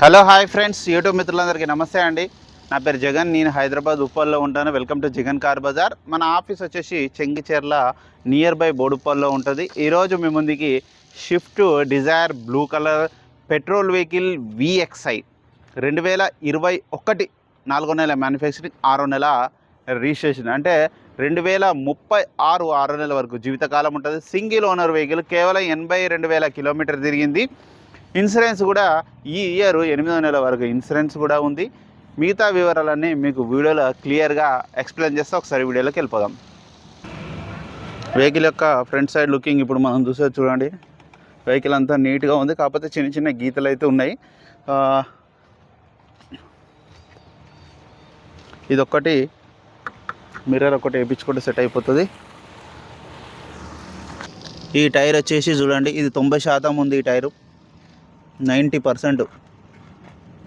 Hello hi friends. YouTube మిత్రులందరికీ నమస్తే అండి. నా పేరు జగన్ నేను హైదరాబాద్ ఉప్పల్లో ఉంటాను. Welcome to Jagan car bazaar. మన ఆఫీస్ వచ్చేసి చెంగిచెర్ల నియర్ బై బోడుప్పల్లో ఉంటుంది. ఈరోజు మీ ముందుకి Swift Dzire blue colour petrol vehicle VXI రెండు వేల ఇరవై ఒకటి నాలుగో నెల మ్యానుఫ్యాక్చరింగ్ ఆరో నెల రిజిస్ట్రేషన్ అంటే రెండు వేల ముప్పై ఆరు ఆరో నెల వరకు జీవితకాలం ఉంటుంది. సింగిల్ ఓనర్ వెహికల్ కేవలం ఎనభై రెండు వేల కిలోమీటర్ తిరిగింది. ఇన్సూరెన్స్ కూడా ఈ ఇయర్ ఎనిమిదో నెల వరకు ఇన్సూరెన్స్ కూడా ఉంది. మిగతా వివరాలన్నీ మీకు వీడియోలో క్లియర్గా ఎక్స్ప్లెయిన్ చేస్తే ఒకసారి వీడియోలోకి వెళ్ళిపోదాం. వెహికల్ యొక్క ఫ్రంట్ సైడ్ లుకింగ్ ఇప్పుడు మనం చూసే చూడండి. వెహికల్ అంతా నీట్గా ఉంది కాకపోతే చిన్న చిన్న గీతలు అయితే ఉన్నాయి. ఇదొక్కటి మిర్రర్ ఒకటి వేయించుకుంటే సెట్ అయిపోతుంది. ఈ టైర్ వచ్చేసి చూడండి ఇది తొంభై శాతం ఉంది ఈ టైరు. నైంటీ పర్సెంట్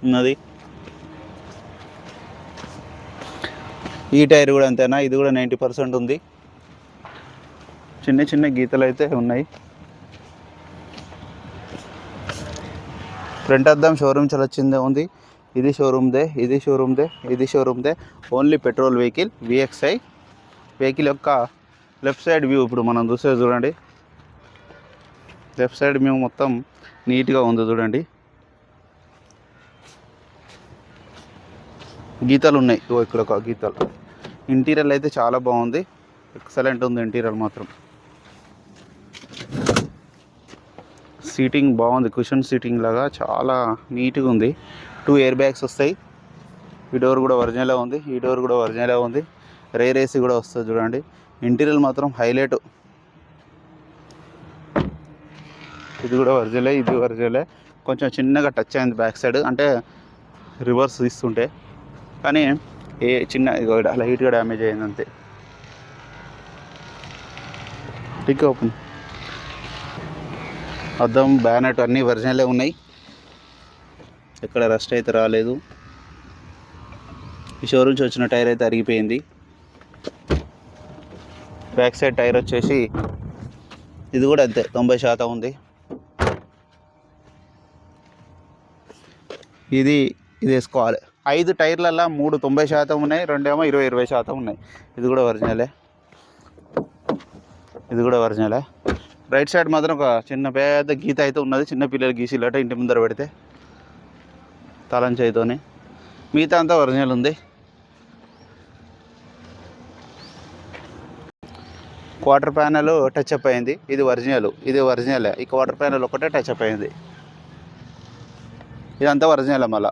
ఉన్నది. ఈ టైర్ కూడా అంతేనా? ఇది కూడా నైంటీ పర్సెంట్ ఉంది. చిన్న చిన్న గీతలు అయితే ఉన్నాయి. ఫ్రంట్ అద్దం షోరూమ్ చాలా వచ్చిందే ఉంది. ఇది షోరూమ్దే ఇది షోరూమ్దే ఇది షోరూమ్దే. Only petrol vehicle VXI vehicle యొక్క లెఫ్ట్ సైడ్ వ్యూ ఇప్పుడు మనం చూసే చూడండి. లెఫ్ట్ సైడ్ మేము మొత్తం నీట్గా ఉంది చూడండి. గీతాలు ఉన్నాయి. ఇక్కడ ఒక గీతలు. ఇంటీరియర్ అయితే చాలా బాగుంది. ఎక్సలెంట్ ఉంది ఇంటీరియర్ మాత్రం. సీటింగ్ బాగుంది. కుషన్ సీటింగ్ లాగా చాలా నీట్గా ఉంది. టూ ఎయిర్ బ్యాగ్స్ వస్తాయి. ఈ డోర్ కూడా ఒరిజినలే ఉంది. ఈ డోర్ కూడా ఒరిజినలే ఉంది. రేర్ ఏసీ కూడా వస్తుంది చూడండి. ఇంటీరియర్ మాత్రం హైలైట్ ఇది కూడా ఒరిజినలే ఇది ఒరిజినలే. కొంచెం చిన్నగా టచ్ అయింది బ్యాక్ సైడ్ అంటే రివర్స్ ఇస్తుంటే కానీ ఏ చిన్న లైట్గా డ్యామేజ్ అయింది అంతే. టిక్ ఓపెన్ అద్దం బ్యానెట్ అన్నీ ఒరిజినలే ఉన్నాయి. ఎక్కడ రస్ట్ అయితే రాలేదు. ఈ షోరూమ్ నుంచి వచ్చిన టైర్ అయితే అరిగిపోయింది. బ్యాక్ సైడ్ టైర్ వచ్చేసి ఇది కూడా అంతే తొంభై శాతం ఉంది. ఇది ఇది వేసుకోవాలి. ఐదు టైర్లలో మూడు తొంభై శాతం ఉన్నాయి రెండేమో ఇరవై ఇరవై శాతం ఉన్నాయి. ఇది కూడా ఒరిజినలే. ఇది కూడా ఒరిజినలే. రైట్ సైడ్ మాత్రం ఒక చిన్న పెద్ద గీత అయితే ఉన్నది చిన్న పిల్లలు గీసిలట ఇంటి ముందర పెడితే. తాళం చేయితోని మిగతా అంతా ఒరిజినల్ ఉంది. క్వార్టర్ ప్యానల్ టచ్ అప్ అయింది. ఇది ఒరిజినల్ ఇది ఒరిజినల్. ఈ క్వార్టర్ ప్యానల్ ఒకటే టచ్ అప్ అయింది. ఇదంతా ఒరిజినల్ మళ్ళా.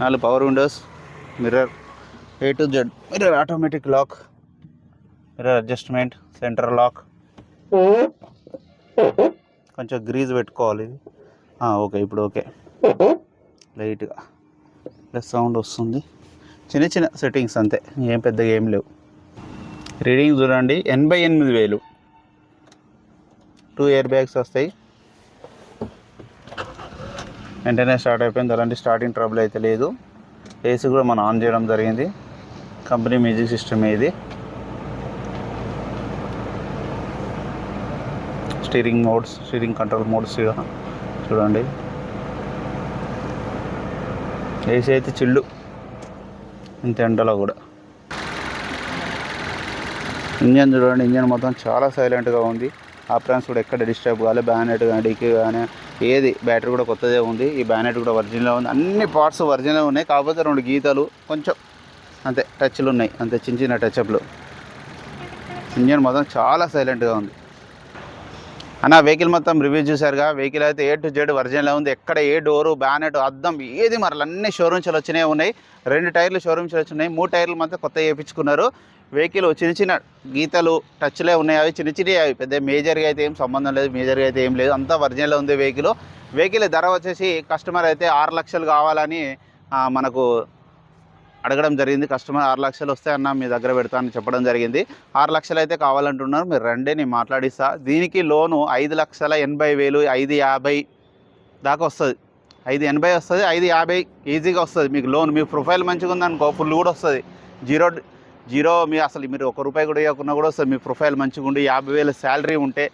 నాలుగు power windows mirror A to Z mirror automatic lock mirror adjustment centre lock కొంచెం గ్రీజ్ పెట్టుకోవాలి. ఓకే ఇప్పుడు ఓకే లైట్గా ప్లస్ సౌండ్ వస్తుంది. చిన్న చిన్న సెట్టింగ్స్ అంతే. ఏం పెద్దగా ఏం లేవు. రీడింగ్ చూడండి ఎనభై ఎనిమిది వేలు. టూ ఇయర్ బ్యాగ్స్ వస్తాయి. వెంటనే స్టార్ట్ అయిపోయింది. అలాంటి స్టార్టింగ్ ట్రబుల్ అయితే లేదు. ఏసీ కూడా మనం ఆన్ చేయడం జరిగింది. కంపెనీ మ్యూజిక్ సిస్టమ్ ఇది. Steering modes steering control modes చూడండి. ఏసీ అయితే చిల్లు. ఇంత ఎండలో కూడా. ఇంజన్ చూడండి ఇంజన్ మొత్తం చాలా సైలెంట్గా ఉంది. ఆప్రాన్స్ కూడా ఎక్కడ డిస్టర్బ్ కాలే బ్యానెట్ కానీ డిక్కీ కానీ ఏది బ్యాటరీ కూడా కొత్తదే ఉంది. ఈ బ్యానెట్ కూడా ఒరిజినల్ ఉంది. అన్ని పార్ట్స్ ఒరిజినల్ ఉన్నాయి. కాకపోతే రెండు గీతలు కొంచెం అంతే టచ్లు ఉన్నాయి. అంతే చిన్న చిన్న టచ్అప్లు ఇంజన్ మొత్తం చాలా సైలెంట్గా ఉంది. అన్న వెహికల్ మొత్తం రివ్యూ చూసారుగా వెహికల్ అయితే ఏ టు జెడ్ వర్జన్లో ఉంది. ఎక్కడ ఏ డోరు బ్యానెట్ అద్దం ఏది మరలన్నీ అన్ని షోరూమ్స్లో వచ్చినాయి ఉన్నాయి. రెండు టైర్లు షోరూమ్స్లో వచ్చినాయి. మూడు టైర్లు మాత్రం కొత్త వేయించుకున్నారు వెహికల్ చిన్న చిన్న గీతలు టచ్లే ఉన్నాయి. అవి చిన్న చిన్నవి. అవి పెద్ద మేజర్గా అయితే ఏం సంబంధం లేదు. మేజర్గా అయితే ఏం లేదు. అంతా వర్జన్లో ఉంది వెహికల్. వెహికల్ ధర వచ్చేసి కస్టమర్ అయితే ఆరు లక్షలు కావాలని మనకు అడగడం జరిగింది. కస్టమర్ ఆరు లక్షలు వస్తే అన్న మీ దగ్గర పెడతానని చెప్పడం జరిగింది. ఆరు లక్షలు అయితే కావాలంటున్నారు. మీరు రండి నేను మాట్లాడిస్తా. దీనికి లోను ఐదు లక్షల ఎనభై వేలు ఐదు యాభై దాకా వస్తుంది. ఐదు ఎనభై వస్తుంది ఐదు యాభై ఈజీగా వస్తుంది. మీకు లోన్ మీ ప్రొఫైల్ మంచిగా ఉందనుకో ఫుల్ కూడా వస్తుంది. జీరో జీరో మీ అసలు మీరు ఒక రూపాయి కూడా ఇవ్వకుండా కూడా వస్తుంది. మీ ప్రొఫైల్ మంచిగా ఉండి యాభై వేల శాలరీ ఉంటే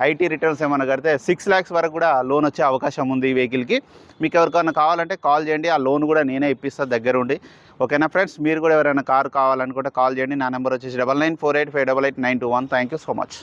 ఐటీ రిటర్న్స్ ఏమైనా కడితే సిక్స్ ల్యాక్స్ వరకు కూడా లోన్ వచ్చే అవకాశం ఉంది ఈ వెహికల్కి. మీకు ఎవరికైనా కావాలంటే కాల్ చేయండి. ఆ లోన్ కూడా నేనే ఇప్పిస్తాను దగ్గరుండి. ఓకేనా ఫ్రెండ్స్? మీరు కూడా ఎవరైనా కారు కావాలనుకుంటే కాల్ చేయండి. నా నెంబర్ వచ్చేసి double nine four eight five double eight nine two one. Thank you so much.